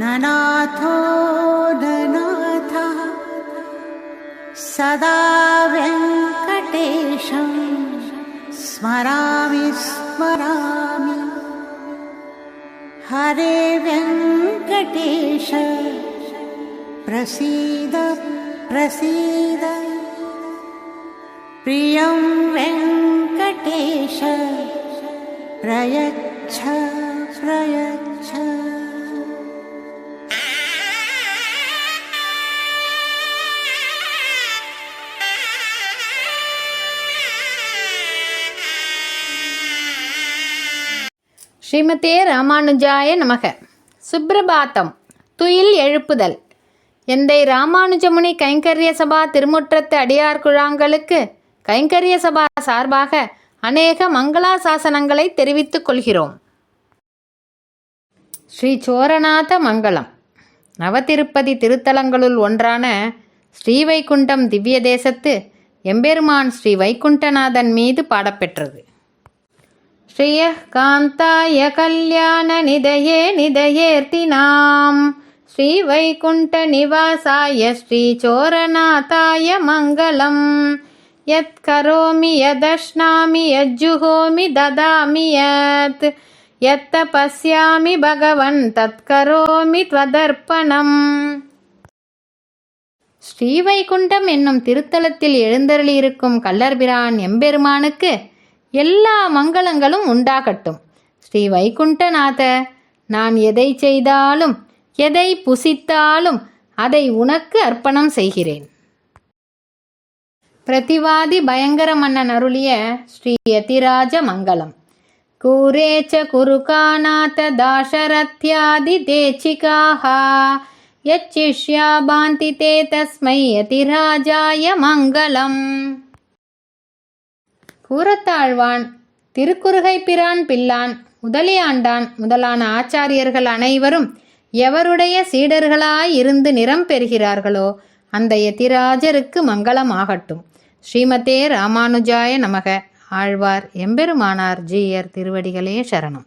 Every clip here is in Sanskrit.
ननाथो ननाथः सदा व्यङ्कटेशं स्मरामि। हरे व्यङ्कटेश प्रसीद प्रसीद। प्रियं वेङ्कटेश प्रयच्छ प्रयच्छ ஸ்ரீமதே ராமானுஜாய நமக. சுப்பிரபாத்தம் துயில் எழுப்புதல். எந்தை ராமானுஜமுனி கைங்கரிய சபா திருமுற்றத்து அடியார் குழாங்களுக்கு கைங்கரிய சபா சார்பாக அநேக மங்களாசாசனங்களை தெரிவித்துக் கொள்கிறோம். ஸ்ரீ சோரநாத மங்களம் நவதிருப்பதி திருத்தலங்களுள் ஒன்றான ஸ்ரீவைகுண்டம் திவ்ய தேசத்து எம்பெருமான் ஸ்ரீ வைகுண்டநாதன் மீது பாடப்பெற்றது. श्रियः कान्ताय कल्याणनिधये निधयेऽर्तिनाम् श्रीवैकुण्ठनिवासाय श्रीचोरनाथाय मङ्गलम् यत्करोमि यदश्नामि यज्जुहोमि ददामि यत् यत्तपस्यामि भगवन् तत्करोमि त्वदर्पणम् ஸ்ரீவைகுண்டம் என்னும் திருத்தலத்தில் எழுந்தருளியிருக்கும் கள்ளர்பிரான் எம்பெருமானுக்கு எல்லா மங்களங்களும் உண்டாகட்டும். ஸ்ரீ வைகுண்டநாத நான் எதை செய்தாலும் எதை புசித்தாலும் அதை உனக்கு அர்ப்பணம் செய்கிறேன். பிரதிவாதி பயங்கர மன்னன் அருளிய ஸ்ரீ யதிராஜ மங்களம். கூரேச்ச குருகாநாத தாசரத்யாதி தேச்சிகாः யச்சிஷ்யா பாந்தி தே தஸ்மை யதிராஜாய மங்களம். கூறத்தாழ்வான் திருக்குறுகை பிரான் பில்லான் முதலியாண்டான் முதலான ஆச்சாரியர்கள் அனைவரும் எவருடைய சீடர்களாய் இருந்து நிறம் பெறுகிறார்களோ அந்த எதிராஜருக்கு மங்களமாகட்டும். ஸ்ரீமதே ராமானுஜாய நமக. ஆழ்வார் எம்பெருமானார் ஜீயர் திருவடிகளே சரணம்.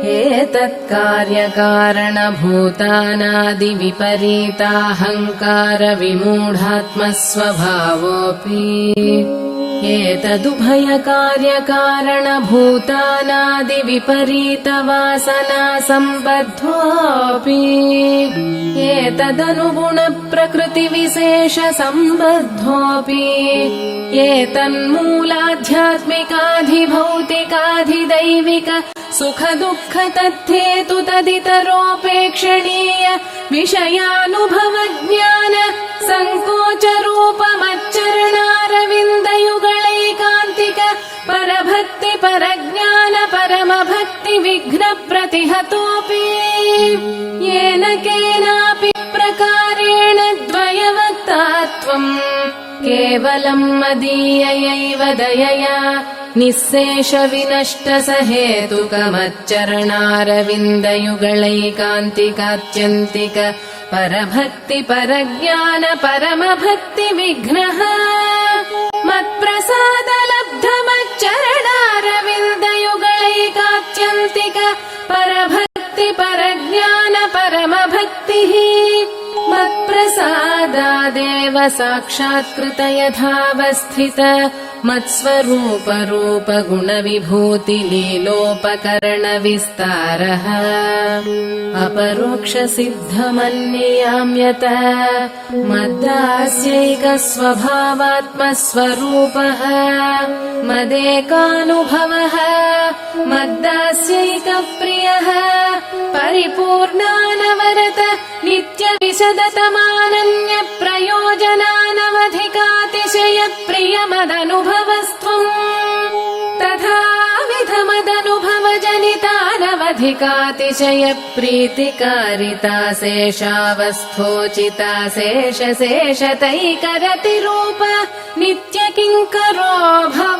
एतत्कार्यकारणभूतानादिविपरीताहङ्कारविमूढात्मस्वभावोऽपि एतदुभयकार्यकारणभूतानादिविपरीतवासना सम्बद्धोऽपि एतदनुगुणप्रकृतिविशेषसम्बद्धोऽपि एतन्मूलाध्यात्मिकाधिभौतिकाधिदैविक सुखदुःख तद्धेतु तदितरोपेक्षणीय विषयानुभवज्ञान सङ्कोचरूपमच्चरणारविन्दयुगलैकान्तिक परभक्ति परज्ञान परमभक्ति विघ्न प्रतिहतोऽपि येन केनापि प्रकारेण द्वयवक्तात्वम् केवलम् मदीययैव दयया निःशेष विनष्ट सहेतुकमच्चरणारविन्दयुगलैकान्तिकात्यन्तिक परभक्ति परज्ञान परमभक्ति विघ्नः परभक्ति परज्ञान परमभक्तिः मत्प्रसादादेव साक्षात्कृत यथावस्थित मत्स्वरूपरूपगुणविभूतिलीलोपकरणविस्तारः अपरोक्षसिद्धमन्ययाम्यत। मद्दास्यैकस्वभावात्मस्वरूपः। मदेकानुभवः मद्दास्यैकप्रियः परिपूर्णानवरत नित्यविशदतमानन्यप्रयोजनानवधिकातिशयप्रियमदनुभवस्त्वम् तथाविधमदनुभवजनितानवधिकातिशयप्रीतिकारिता शेषावस्थोचिता शेषशेषतैकरतिरूप नित्यकिङ्करो भव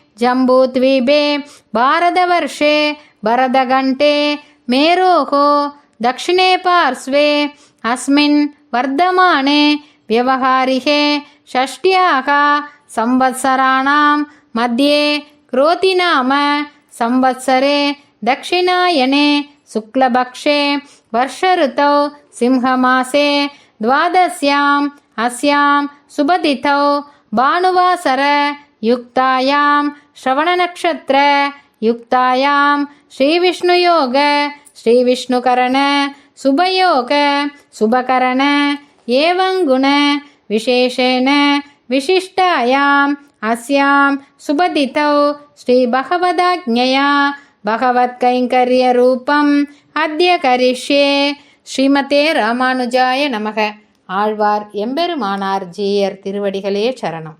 जम्बूद्वीपे भारतवर्षे भरतघण्टे मेरोः दक्षिणे पार्श्वे अस्मिन् वर्धमाने व्यवहारिके षष्ट्याः संवत्सराणां मध्ये क्रोतिनाम संवत्सरे दक्षिणायने शुक्लपक्षे वर्षऋतौ सिंहमासे द्वादश्याम् अस्यां सुबदितौ भानुवासर युक्तायां श्रवणनक्षत्र युक्तायां श्रीविष्णुयोग श्रीविष्णुकरण शुभयोग शुभकरण एवं गुण विशेषेण विशिष्टायाम् अस्यां सुबदितौ श्रीभगवदाज्ञया भगवत्कैङ्कर्यरूपम् अद्य करिष्ये ஸ்ரீமதே ராமானுஜாய நமக ஆழ்வார் எம்பெருமானார் ஜீயர் திருவடிகளே சரணம்